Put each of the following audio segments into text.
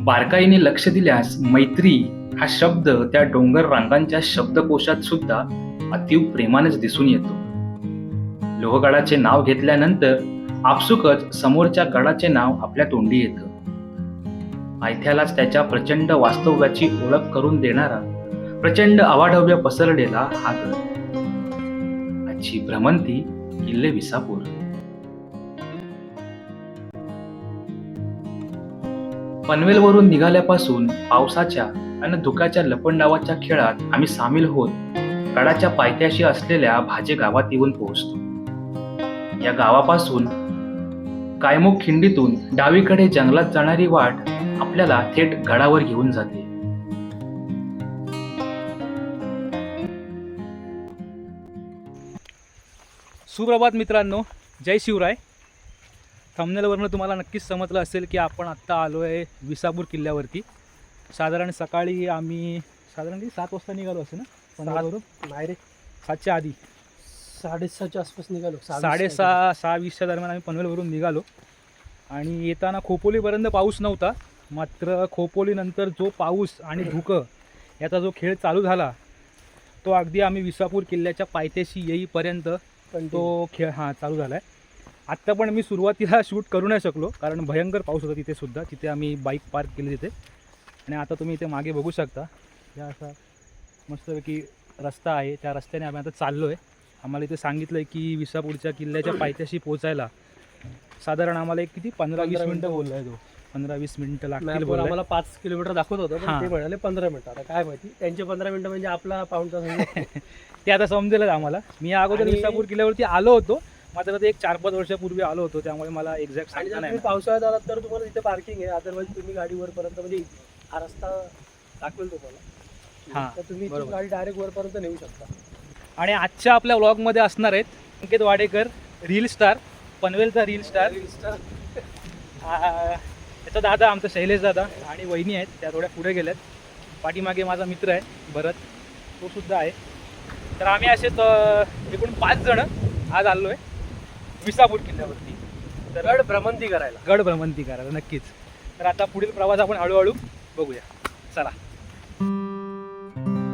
बारकाईने लक्ष दिल्यास मैत्री हा शब्द त्या डोंगर रांगांच्या शब्दकोशात सुद्धा अतीव प्रेमानेच दिसून येतो. लोहगडाचे नाव घेतल्यानंतर आपसुकच समोरच्या गडाचे नाव आपल्या तोंडी येतं. पायथ्यालाच त्याच्या प्रचंड वास्तव्याची ओळख करून देणारा प्रचंड अवाढव्य पसरलेला हा गड. आजची भ्रमंती किल्ले विसापूर. पनवेलवरून निघाल्यापासून पावसाच्या आणि धुक्याच्या लपंडावाच्या खेळात आम्ही सामील होत गडाच्या पायथ्याशी असलेल्या भाजे गावात येऊन पोहोचतो या गावापासून कायमुख खिंडीतून डावीकडे जंगलात जाणारी वाट आपल्याला थेट गडावर घेऊन जाते. सुप्रभात मित्रांनो जय शिवराय. थंबनेलवरनं तुम्हाला नक्कीच समजलं असेल की आपण आत्ता आलो आहे विसापूर किल्ल्यावरती. साधारण सकाळी आम्ही साधारण सात वाजता निघालो असे ना? पनवेलवरून नाही रे. सातच्या आधी. साडेसहाच्या आसपास निघालो. सहा साडेसहा सहा वीसच्या दरम्यान आम्ही पनवेलवरून निघालो. आणि येताना खोपोलीपर्यंत पाऊस नव्हता. मात्र खोपोलीनंतर जो पाऊस आणि धुकं याचा जो खेळ चालू झाला तो अगदी आम्ही विसापूर किल्ल्याच्या पायथ्याशी येईपर्यंत तो खेळ हां चालू झाला आहे आत्ता पण मी सुरुवातीला शूट करू नाही शकलो कारण भयंकर पाऊस होता तिथे सुद्धा. तिथे आम्ही बाईक पार्क केली तिथे. आणि आता तुम्ही इथे मागे बघू शकता. या असा मस्तपैकी रस्ता आहे. त्या रस्त्याने आम्ही आता चाललो आहे आम्हाला इथे सांगितलं आहे की विसापूरच्या किल्ल्याच्या पायथ्याशी पोचायला. साधारण आम्हाला एक किती? पंधरा वीस मिनटं बोलला आहे तो. पंधरा वीस मिनटं लागतील. आम्हाला पाच किलोमीटर दाखवत होतं हां. ते म्हणाले पंधरा मिनिटं. आता काय माहिती? त्यांचे पंधरा मिनिटं म्हणजे आपला पाऊण तास. ते आता समजेलच आम्हाला. मी अगोदर विसापूर किल्ल्यावरती आलो होतो. मात्र ते एक चार पाच वर्षापूर्वी आलो होतो त्यामुळे मला एक्झॅक्ट आणि जर सांगता नाही तुम्ही पावसाळ्यात आलात तर तुम्हाला तिथे पार्किंग आहे. अदरवाईज तुम्ही गाडी वरपर्यंत म्हणजे हा रस्ता दाखवेल तुम्हाला. हां, तर तुम्ही इथून बरोबर. गाडी डायरेक्ट वरपर्यंत नेऊ शकता. आणि आजच्या आपल्या व्लॉगमध्ये असणार आहेत अंकित वाडेकर रील स्टार पनवेलचा रील स्टार याचा दादा आमचा शैलेश दादा आणि वहिनी आहेत त्या थोड्या पुढे गेल्यात. पाठीमागे माझा मित्र आहे भरत. तो सुद्धा आहे. तर आम्ही असेच अं, एकूण पाच जण आज आलो आहे विसापूर किल्ल्यावरती. तर गड भ्रमंती करायला. गड भ्रमंती करायला नक्कीच. तर आता पुढील प्रवास आपण हळूहळू बघूया. चला.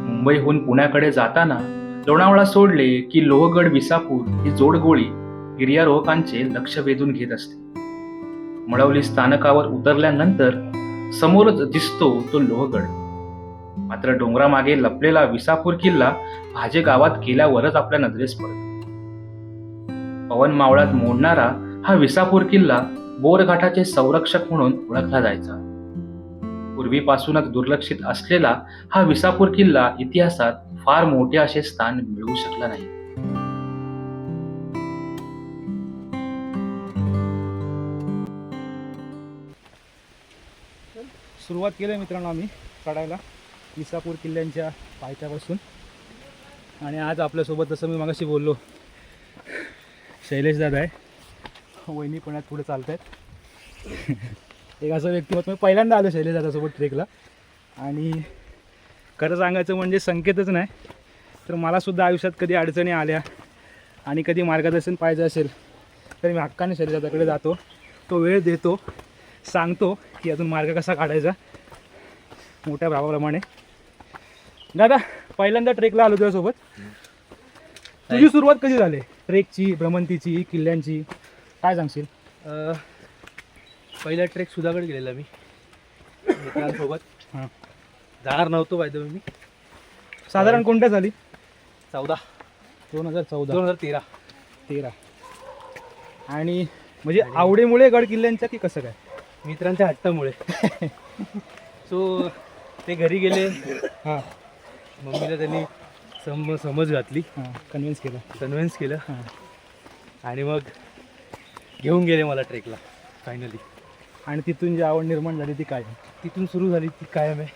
मुंबईहून पुण्याकडे जाताना लोणावळा सोडले की लोहगड विसापूर ही जोडगोळी गिर्यारोहकांचे लक्ष वेधून घेत असते. मळवली स्थानकावर उतरल्यानंतर समोरच दिसतो तो लोहगड. मात्र डोंगरामागे लपलेला विसापूर किल्ला भाजे गावात गेल्यावरच आपल्या नजरेस पडतो. पवन मावळात मोडणारा हा विसापूर किल्ला बोरघाटाचे संरक्षक म्हणून ओळखला जायचा. पूर्वीपासूनच दुर्लक्षित असलेला हा विसापूर किल्ला इतिहासात फार मोठे असे स्थान मिळवू शकला नाही. सुरुवात केली मित्रांनो आम्ही चढायला विसापूर किल्ल्यांच्या पायथ्यापासून. आणि आज आपल्यासोबत जसं मी मागाशी बोललो शैलेश दादा आहे. वहिनी पुण्यात पुढे चालत आहेत एक असं व्यक्तिमत्व मी पहिल्यांदा आलो शैलेश दादासोबत ट्रेकला आणि खरं सांगायचं म्हणजे संकेतच नाही तर मलासुद्धा आयुष्यात कधी अडचणी आल्या आणि कधी मार्गदर्शन पाहिजे असेल तर मी हक्काने शैलेश दादाकडे जातो तो वेळ देतो सांगतो की अजून मार्ग कसा काढायचा मोठ्या भावाप्रमाणे. दादा पहिल्यांदा ट्रेकला आलो तुझ्यासोबत. तुझी सुरुवात कशी झाली? ट्रेकची भ्रमंतीची किल्ल्यांची. काय सांगशील? अं, पहिला ट्रेक सुधागड गेलेला मी. मित्रांसोबत. हां. जाणार नव्हतो पाहिजे मी. साधारण कोणत्या झाली चौदा. दोन हजार चौदा. दोन हजार तेरा. तेरा. आणि म्हणजे आवडीमुळे गड किल्ल्यांच्या की कसं काय? मित्रांच्या हट्टामुळे. सो ते घरी गेले. हां. मम्मीला त्यांनी सम समज घातली. हां कन्व्हिन्स केलं. कन्व्हिन्स केलं. हां. आणि मग घेऊन गेले मला ट्रेकला फायनली आणि तिथून जी आवड निर्माण झाली ती काय? तिथून सुरू झाली ती कायम आहे.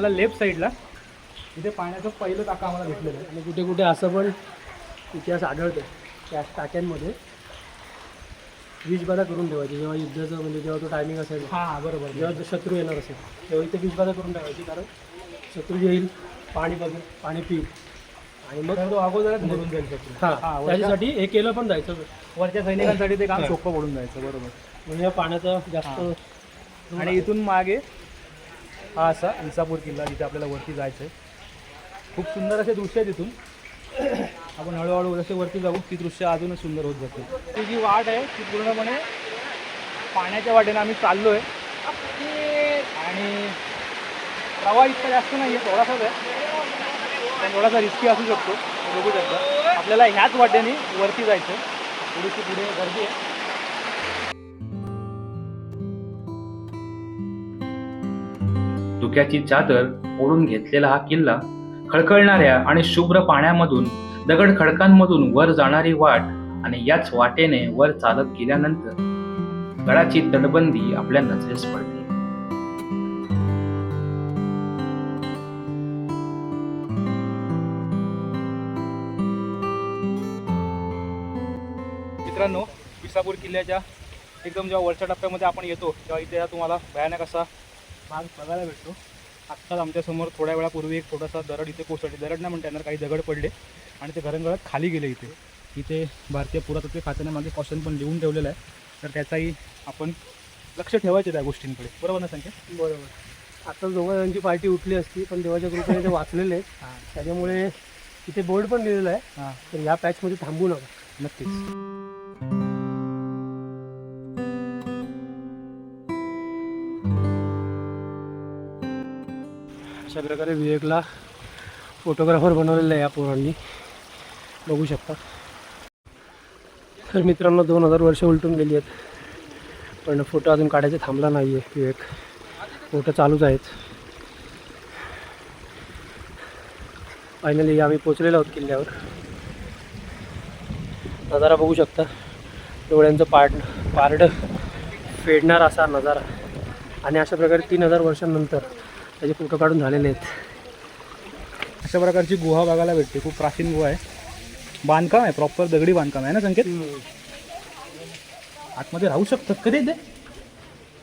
मला लेफ्ट साईडला इथे पाण्याचं पहिलं टाका आम्हाला भेटलेलं आहे. आणि कुठे कुठे असं पण इतिहास आढळतो त्या टाक्यांमध्ये. वीजबाधा करून ठेवायची. जेव्हा युद्धाचं म्हणजे जेव्हा तो टायमिंग असेल हां बरोबर. जेव्हा जो शत्रू येणार असेल तेव्हा इथे वीजबाधा करून ठेवायची. कारण शत्रू येईल पाणी बघेल पाणी पिईल. आणि मग तो अगोदरच भरून जाईल शत्रू. हा त्याच्यासाठी हे केलं पण जायचं. वरच्या सैनिकांसाठी ते काम. सोपं पडून जायचं बरोबर. म्हणजे या पाण्याचं जास्त आणि इथून मागे हा असा विसापूर किल्ला जिथे आपल्याला वरती जायचं आहे खूप सुंदर असे दृश्य आहे तिथून. आपण हळूहळू जसे वरती जाऊ ती दृश्य अजूनच सुंदर होत जाते. ती जी वाट आहे ती पूर्णपणे पाण्याच्या वाटेने आम्ही चाललो आहे आणि प्रवाह इतका जास्त नाही आहे थोडासाच आहे. पण थोडासा रिस्की असू शकतो बघू शकता. आपल्याला ह्याच वाटेने वरती जायचं थोडीशी पुढे गर्दी आहे. धुक्याची चादर ओढून घेतलेला हा किल्ला खळखळणाऱ्या आणि शुभ्र पाण्यामधून दगड खडकांमधून वर जाणारी वाट आणि याच वाटेने वर चालत गेल्यानंतर गडाची तटबंदी आपल्या नजरेस पडते. मित्रांनो विसापूर किल्ल्याच्या एकदम जेव्हा वरच्या टप्प्यामध्ये आपण येतो तेव्हा इथे तुम्हाला भयानक असा भाग बघायला भेटतो. आत्ताच आमच्यासमोर थोड्या वेळापूर्वी एक थोडासा दरड इथे कोसळली. दरड नाही म्हणता येणार काही दगड पडले. आणि ते घरंगळत खाली गेले इथे. इथे भारतीय पुरातत्व खात्याने मागे कॉशन पण लिहून ठेवलेलं आहे. तर त्याचाही आपण लक्ष ठेवायचे त्या गोष्टींकडे. बरोबर ना संख्या बरोबर. आता जवळ यांची पार्टी उठली असती पण देवाच्या कृपेने ते वाचलेले आहेत. त्याच्यामुळे इथे बोर्ड पण लिहिलेला आहे. हां. तर या पॅचमध्ये थांबू नका. नक्कीच. अशा प्रकारे विवेकला फोटोग्राफर बनवलेलं आहे या पोरांनी. बघू शकता. तर मित्रांनो दोन हजार वर्ष उलटून गेली आहेत. पण फोटो अजून काढायचा थांबला नाही आहे विवेक फोटो चालूच आहेत. फायनली आम्ही पोचलेलो आहोत किल्ल्यावर. नजारा बघू शकता. डोळ्यांचं पाड पारडं फेडणार असा नजारा. आणि अशा प्रकारे तीन हजार वर्षांनंतर त्याचे फोटो काढून झालेले आहेत. अशा प्रकारची गुहा बघायला भेटते. खूप प्राचीन गुहा आहे. बांधकाम आहे प्रॉपर दगडी बांधकाम आहे ना संकेत? आतमध्ये राहू शकतात कधी ते?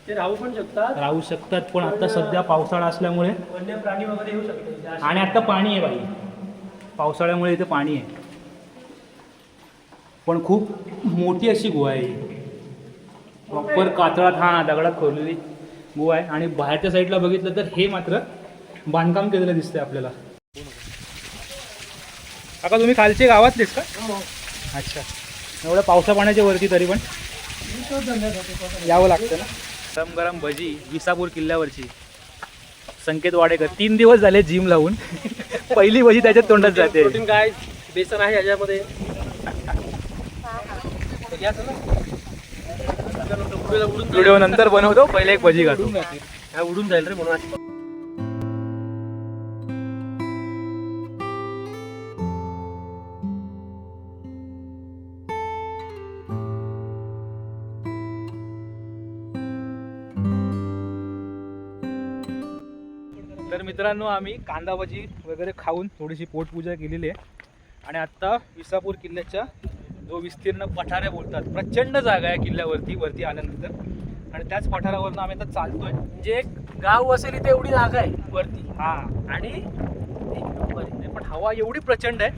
ते राहू पण शकतात. राहू शकतात पण आता सध्या पावसाळा असल्यामुळे. वन्य प्राणी वगैरे येऊ शकतात. आणि आता पाणी आहे बाई. पावसाळ्यामुळे इथे पाणी आहे. पण खूप मोठी अशी गुहा आहे. प्रॉपर कातळात हा दगडात खोदलेली गुहा आहे. आणि बाहेरच्या साईडला बघितलं तर हे मात्र बांधकाम केलेलं दिसतंय आपल्याला. काका तुम्ही खालचे गावातलेच का अच्छा. एवढ्या पावसा पाण्याच्या वरती तरी पण? यावं लागतं ना. गरम गरम भजी विसापूर किल्ल्यावरची. संकेत वाडेकर तीन दिवस झाले जिम लावून. पहिली भजी त्याच्यात तोंडात जाते. प्रोटीन काय? बेसन आहे याच्यामध्ये. व्हिडिओ नंतर बनवतो पहिले एक भजी. हा उडून जाईल रे म्हणून. मित्रांनो आम्ही कांदा भजी वगैरे खाऊन थोडीशी पोटपूजा केलेली आहे. आणि आत्ता विसापूर किल्ल्याच्या जो विस्तीर्ण पठारे बोलतात प्रचंड जागा आहे किल्ल्यावरती वरती आल्यानंतर. आणि त्याच पठारावरनं आम्ही आता चालतोय. जे एक गाव असेल इथे एवढी जागा आहे वरती. हा आणि पण हवा एवढी प्रचंड आहे.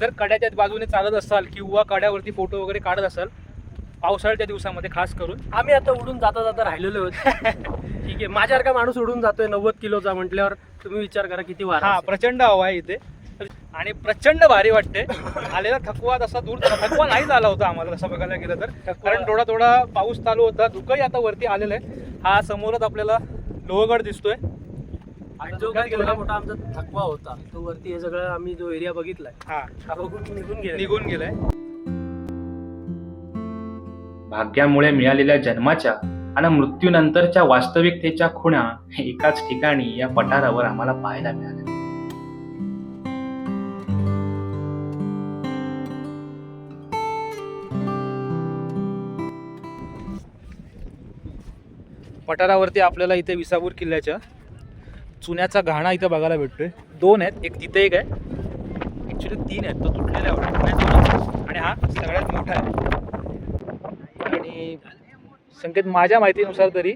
जर कड्याच्या बाजूने चालत असाल किंवा कड्यावरती फोटो वगैरे काढत असाल पावसाळ्याच्या दिवसामध्ये खास करून. आम्ही आता उडून जाता जाता राहिलेलो आहोत. ठीक आहे माझ्यासारखा माणूस उडून जातोय नव्वद किलोचा म्हटल्यावर तुम्ही विचार करा किती वारा हा असेल. प्रचंड हवा आहे इथे. आणि प्रचंड भारी वाटते. आलेला थकवा तसा दूर थकवा नाही झाला होता आम्हाला तसं बघायला गेलं तर. कारण थोडा थोडा पाऊस चालू होता धुकंही आता वरती आलेलं आहे. हा समोरच आपल्याला लोहगड दिसतोय. आणि जो काही एवढा मोठा आमचा थकवा होता तो वरती हे सगळं आम्ही जो एरिया बघितलाय हा. हा बघून निघून गेला निघून गेलाय. भाग्यामुळे मिळालेल्या जन्माच्या आणि मृत्यूनंतरच्या वास्तविकतेच्या खुणा एकाच ठिकाणी या पठारावर आम्हाला पाहायला मिळाल्या. पठारावरती आपल्याला इथे विसापूर किल्ल्याच्या चुन्याचा घाणा इथं बघायला भेटतोय. दोन आहेत एक तिथे एक आहे. ॲक्च्युली तीन आहेत तो तुटलेला आहे आणि हा सगळ्यात मोठा आहे. आणि संकेत माझ्या माहितीनुसार तरी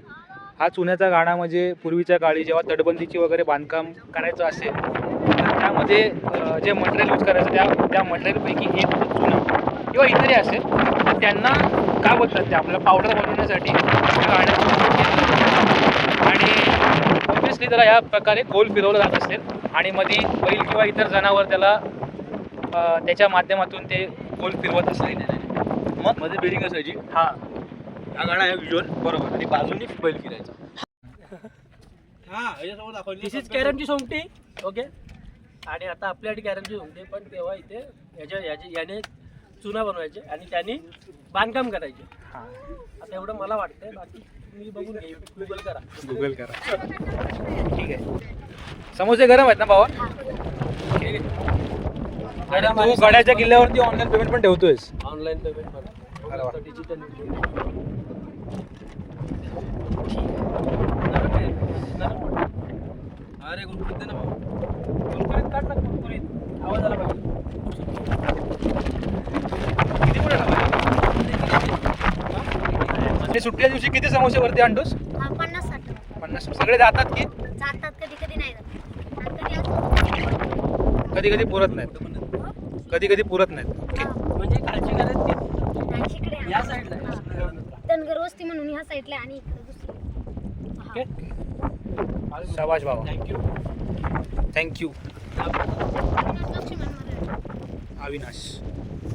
हा चुन्याचा गाणा म्हणजे पूर्वीच्या काळी जेव्हा तटबंदीची वगैरे बांधकाम करायचं असेल तर त्या त्यामध्ये जे मटेरियल यूज करायचं त्या त्या मटेरियलपैकी एक चुना किंवा इतरही असेल तर त्यांना का बोलतात ते आपल्याला पावडर बनवण्यासाठी आणि ऑब्विसली त्याला या प्रकारे गोल फिरवलं जात असेल आणि मध्ये बैल किंवा इतर जनावर त्याला त्याच्या माध्यमातून ते गोल फिरवत असेल मग? मध्ये बेरिंग असायची. हा. हा गाडा आहे व्हिज्युअल बरोबर. आणि बाजूनी बैल फिरायचा. हा याच्यासमोर दाखवली. दिस इज कॅरमची सोंगटी ओके आणि आता आपल्यासाठी कॅरमची सोंगटी पण तेव्हा इथे याच्या याचे याने चुना बनवायचे आणि त्यांनी बांधकाम करायचे. हा. आता एवढं मला वाटतंय. बाकी तुम्ही बघून गुगल करा. गुगल करा. ठीक आहे. समोसे गरम आहेत ना भावा? गड्याच्या किल्ल्यावरती ऑनलाईन पेमेंट पण ठेवतोयस. Online payment. पण. डिजिटल अरे गुरुकृत ना भाऊ. कुरकुरीत काढ ना कुरकुरीत आवाज आला पाहिजे. म्हणजे सुट्टीच्या दिवशी किती समोसे वरती आणतोस? हा, पन्नास साठ पन्नास सगळे जातात की? जातात कधी कधी नाही जात. आणि कधी असं कधी कधी पुरत नाहीत. कधी कधी पुरत नाहीत हा, म्हणजे काळजी करायची ती आणि इकडे या साईडला वस्ती म्हणून ह्या साईडला आणि इकडे दुसरी. ओके शाबाश बाबा. Thank you thank you Avinash.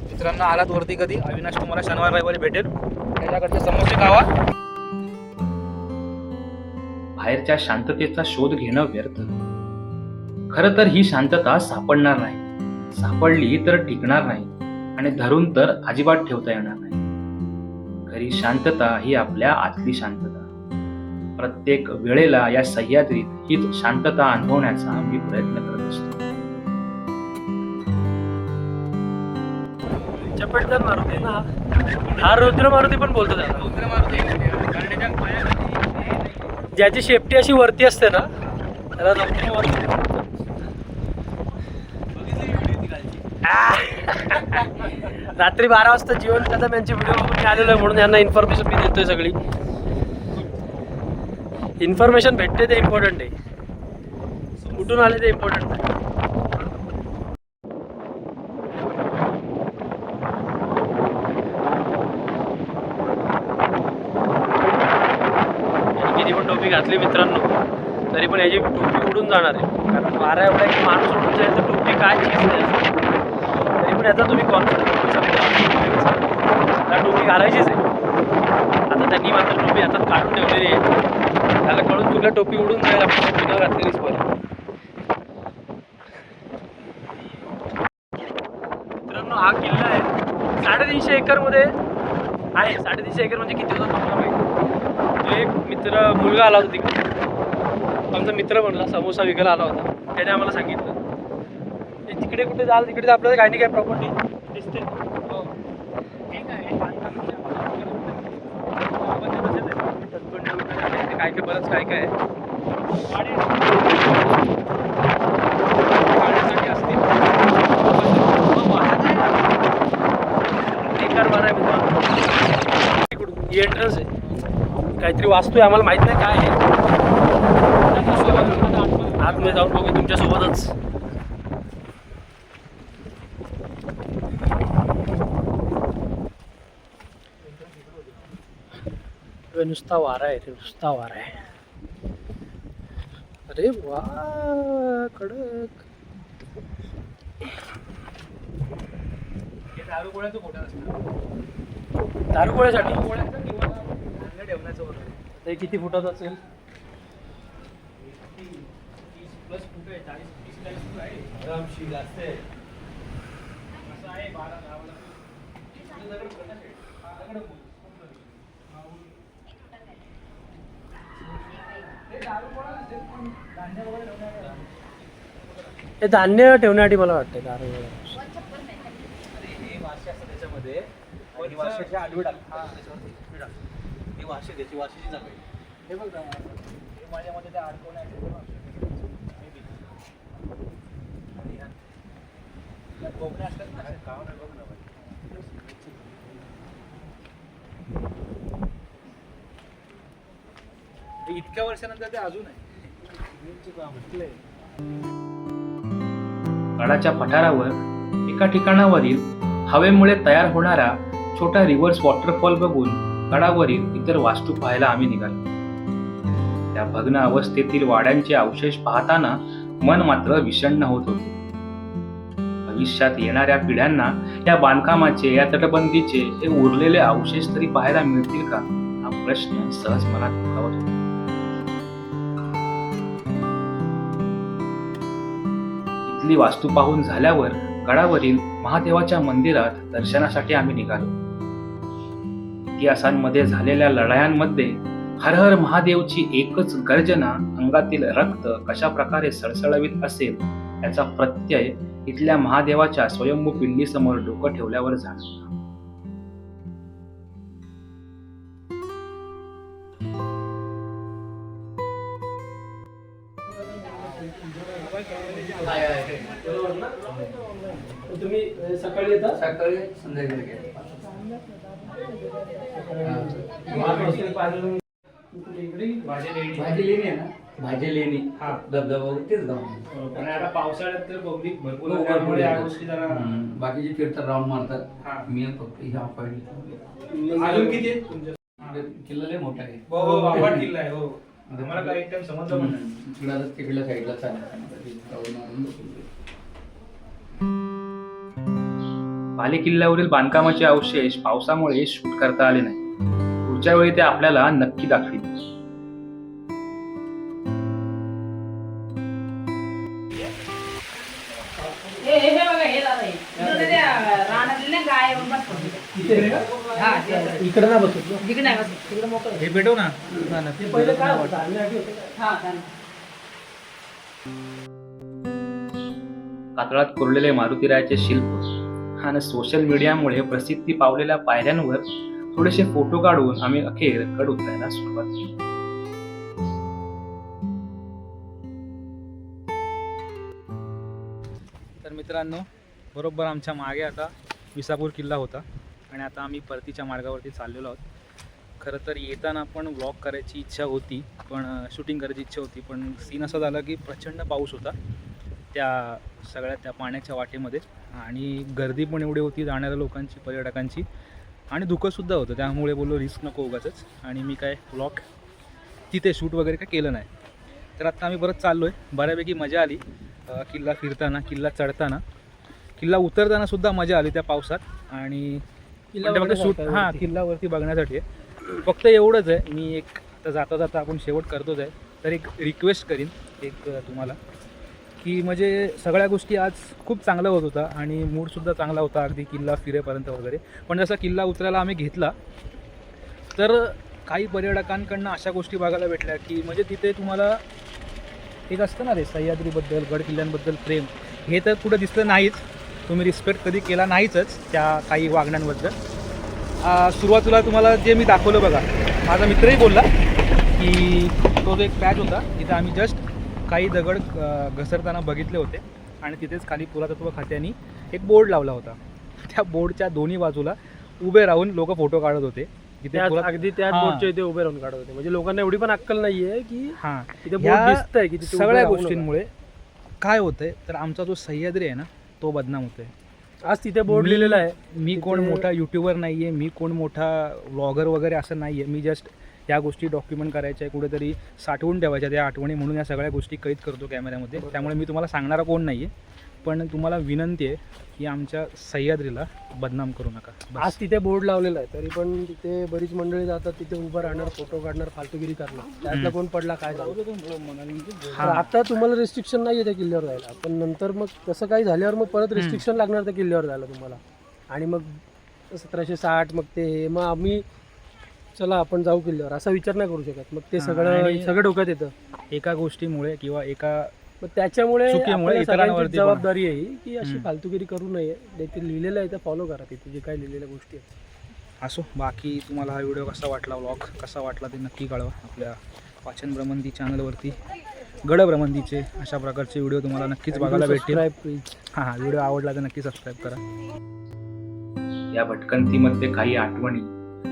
मित्रांनो आलात वरती कधी? अविनाश तुम्हाला शनिवार रविवारी भेटेल. त्याच्याकडचे समोसे खावा बाहेरच्या शांततेचा शोध घेणं व्यर्थ. खरं तर ही शांतता सापडणार नाही. सापडली तर टिकणार नाही. आणि धरून तर अजिबात ठेवता येणार नाही. खरी शांतता ही आपल्या आतली शांतता. प्रत्येक वेळेला या सह्याद्रीत हीच शांतता अनुभवण्याचा मी प्रयत्न करत असतो. चपटदार मारुती ना हा रुद्र मारुती पण बोलतो त्याला. ज्याची शेपटी अशी वरती असते ना त्याला रुद्र मारुती बोलतात. रात्री बारा वाजता जीवन कदम यांची व्हिडिओ बघून आलेलो आहे म्हणून यांना इन्फॉर्मेशन मी देतोय सगळी. इन्फॉर्मेशन भेटते ते इम्पॉर्टंट आहे. कुठून आले ते इम्पॉर्टंट आहे. किती पण टोपी घातली मित्रांनो तरी पण याची टोपी उडून जाणार आहे. कारण वारा एवढा की माणूस उडून जाईल तर टोपी काय चीज नाही. पण याचा तुम्ही कॉन्फिडन्स त्या टोपी घालायचीच आहे. आता त्यांनी मात्र टोपी हातात काढून ठेवलेली आहे. त्याला कळून तुला टोपी उडून जाईल आपण टोपी न घातलेलीच बरं मित्रांनो हा किल्ला आहे. साडेतीनशे एकरमध्ये आहे. साडेतीनशे एकर म्हणजे किती होतं तुम्हाला माहिती एक मित्र मुलगा आला होता तिकडे. आमचा मित्र म्हणला समोसा विकायला आला होता. त्याने आम्हाला सांगितलं. तिकडे कुठे जाल तिकडे आपल्याला काही नाही काय प्रॉपर्टी दिसते. हो. काय काय बरंच काय काय आहे. असतील. हो, एंट्रन्स आहे. काहीतरी वास्तू आहे आम्हाला माहीत नाही काय आहे. आतमध्ये जाऊन बघू तुमच्यासोबतच अरे नुसता वारा आहे रे नुसता वारा आहे. अरे वा कडक. हे दारू गोळ्याचं खोटं असतं दारू गोळ्यासाठी? ते किती फुटाचं असेल? तीस प्लस फूट आहे चाळीस तीस आहे. असं आहे बारा गावाला दगड कोणता shade? हे धान्य ठेवण्यासाठी मला वाटतं दारू गोळा वाशी त्याच्यामध्ये आडवी टाक त्याच्यावरती ही वाशी त्याची वाशीची जागा हे बघ माझ्या मध्ये ते अडकवण्यासाठी ते बघ. Maybe. आणि ह्या- या कोपऱ्या असतात ना, गाव नाही बघ ना बाई. ते इतक्या वर्षानंतर ते अजून आहे. गडाच्या पठारावर एका ठिकाणावरील हवेमुळे तयार होणारा छोटा रिव्हर्स वॉटरफॉल बघून गडावरील इतर वास्तू पाहायला आम्ही निघालो. त्या भग्न अवस्थेतील वाड्यांचे अवशेष पाहताना मन मात्र विषण्ण होत होते. भविष्यात येणाऱ्या पिढ्यांना या बांधकामाचे या तटबंदीचे हे उरलेले अवशेष तरी पाहायला मिळतील का? हा प्रश्न सहज मनात उठावत होता इथली वास्तू पाहून झाल्यावर गडावरील महादेवाच्या मंदिरात दर्शनासाठी आम्ही निघालो. इतिहासांमध्ये झालेल्या लढायांमध्ये हर हर महादेवची एकच गर्जना अंगातील रक्त कशा प्रकारे सळसळवीत असेल याचा प्रत्यय इथल्या महादेवाच्या स्वयंभू पिंडीसमोर डोकं ठेवल्यावर ना तुम्ही सकाळी येता? सकाळी संध्याकाळी. भाजी लेणी आहे ना. भाजी लेणी. हा. धबधबा वगैरे तेच गाव आणि आता पावसाळ्यात तर पब्लिक भरपूर हो, असल्यामुळे भरपूर या येतात. गोष्टी जरा हम्म. बाकीचे फिरतात राऊंड हा. मारतात मी फक्त ह्या पाहिजे अजून किती आहेत तुमच्या किल्ला लय मोठा आहे. हो हो किल्ला आहे हो. आम्हाला काय एक टाइम समजलं पण नाही. तिकडं तिकडल्या साईडला चालत बाले किल्ल्यावरील बांधकामाचे अवशेष पावसामुळे शूट करता आले नाही. पुढच्या वेळी ते आपल्याला नक्की दाखवील इकडे ना बसत तिकडे नाही तिकडे मोकळं हे भेटव ना पहिले काय होतं हा कातळात कोरलेले मारुतीरायाचे शिल्प आणि सोशल मीडियामुळे प्रसिद्धी पावलेल्या पायऱ्यांवर थोडेसे फोटो काढून आम्ही अखेर गड उतरायला सुरुवात केली. तर मित्रांनो बरोबर आमच्या मागे आता विसापूर किल्ला होता. आणि आता आम्ही परतीच्या मार्गावरती चाललेलो आहोत. खरं तर येताना पण व्लॉग करायची इच्छा होती पण शूटिंग करायची इच्छा होती. पण सीन असा झाला की प्रचंड पाऊस होता त्या सगळ्या त्या पाण्याच्या वाटेमध्ये. आणि गर्दी पण एवढी होती जाणाऱ्या लोकांची पर्यटकांची. आणि धुकंसुद्धा होतं. त्यामुळे बोललो रिस्क नको उगाचच. आणि मी काय व्लॉग तिथे शूट वगैरे काय केलं नाही. तर आत्ता आम्ही परत चाललो आहे बऱ्यापैकी मजा आली किल्ला फिरताना किल्ला चढताना. किल्ला उतरताना सुद्धा मजा आली त्या पावसात. आणि किल्ला शूट हां वरती. किल्ल्यावरती बघण्यासाठी आहे. फक्त एवढंच आहे. मी एक तर जाता जाता आपण शेवट करतोच आहे. तर एक रिक्वेस्ट करीन. एक तुम्हाला. की म्हणजे सगळ्या गोष्टी आज खूप चांगला होत होता. आणि मूडसुद्धा चांगला होता. अगदी किल्ला फिरेपर्यंत वगैरे. पण जसा किल्ला उतरायला आम्ही घेतला तर काही पर्यटकांकडनं अशा गोष्टी बघायला भेटल्या की म्हणजे तिथे तुम्हाला एक असतं ना रे सह्याद्रीबद्दल गड किल्ल्यांबद्दल प्रेम. हे तर कुठं दिसलं नाहीच. तुम्ही रिस्पेक्ट कधी केला नाहीचच त्या काही वागण्यांबद्दल. सुरुवातीला तुम्हाला जे मी दाखवलं बघा माझा मित्रही बोलला की तो जो एक पॅच होता तिथे आम्ही जस्ट काही दगड घसरताना बघितले होते आणि तिथेच खाली पुरातत्व खात्याने एक बोर्ड लावला होता. त्या बोर्डच्या दोन्ही बाजूला उभे राहून लोक फोटो काढत होते. पुरात अगदी त्याच हां. बोटच्या इथे उभे राहून काढत होते. म्हणजे लोकांना एवढी पण अक्कल नाहीये की हां. तिथे सगळ्या. गोष्टींमुळे काय होतंय तर आमचा जो सह्याद्री आहे ना तो बदनाम होतोय. आज तिथे बोर्ड लिहिलेला आहे. मी कोण मोठा युट्यूबर नाही आहे मी कोण मोठा व्लॉगर वगैरे असं नाही आहे मी जस्ट या गोष्टी डॉक्युमेंट करायच्या आहे कुठेतरी साठवून ठेवायच्या त्या आठवणी म्हणून या सगळ्या गोष्टी कैद करतो कॅमेऱ्यामध्ये त्यामुळे मी तुम्हाला सांगणारा कोण नाही आहे पण तुम्हाला विनंती आहे की आमच्या सह्याद्रीला बदनाम करू नका. आज तिथे बोर्ड लावलेला आहे तरी पण तिथे बरीच मंडळी जातात तिथे उभं राहणार फोटो काढणार फालतूगिरी करणार. त्यातला. कोण पडला काय झालं? हां. आता तुम्हाला रिस्ट्रिक्शन नाही आहे त्या किल्ल्यावर जायला. पण नंतर मग तसं काही झाल्यावर मग परत रिस्ट्रिक्शन लागणार त्या किल्ल्यावर जायला तुम्हाला. आणि मग सतराशे साठ मग ते मग आम्ही चला आपण जाऊ किल्ल्यावर. असा विचार नाही करू शकत. मग ते सगळं सगळं डोक्यात येतं. एका गोष्टीमुळे किंवा एका मग त्याच्यामुळे चुकीमुळे आपल्या इतरांवरती सगळ्यांची पण- जबाबदारी आहे ही की अशी हम्म. फालतूगिरी करू नये. ते लिहिलेलं आहे ते फॉलो करा तिथे जे काय लिहिलेल्या गोष्टी आहेत. असो बाकी तुम्हाला हा व्हिडिओ कसा वाटला व्लॉग कसा वाटला ते नक्की कळवा. आपल्या वाचन ब्रमंदी चॅनलवरती गड ब्रमंदीचे अशा प्रकारचे व्हिडिओ तुम्हाला नक्कीच बघायला भेटतील. हां हां व्हिडिओ आवडला तर नक्की सबस्क्राईब करा. या भटकंतीमध्ये काही आठवणी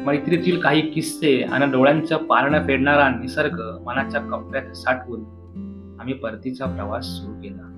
मैत्रीतील काही किस्से आणि डोळ्यांचं पारणं फेडणारा निसर्ग मनाच्या कप्प्यात साठवून आम्ही परतीचा प्रवास सुरू केला.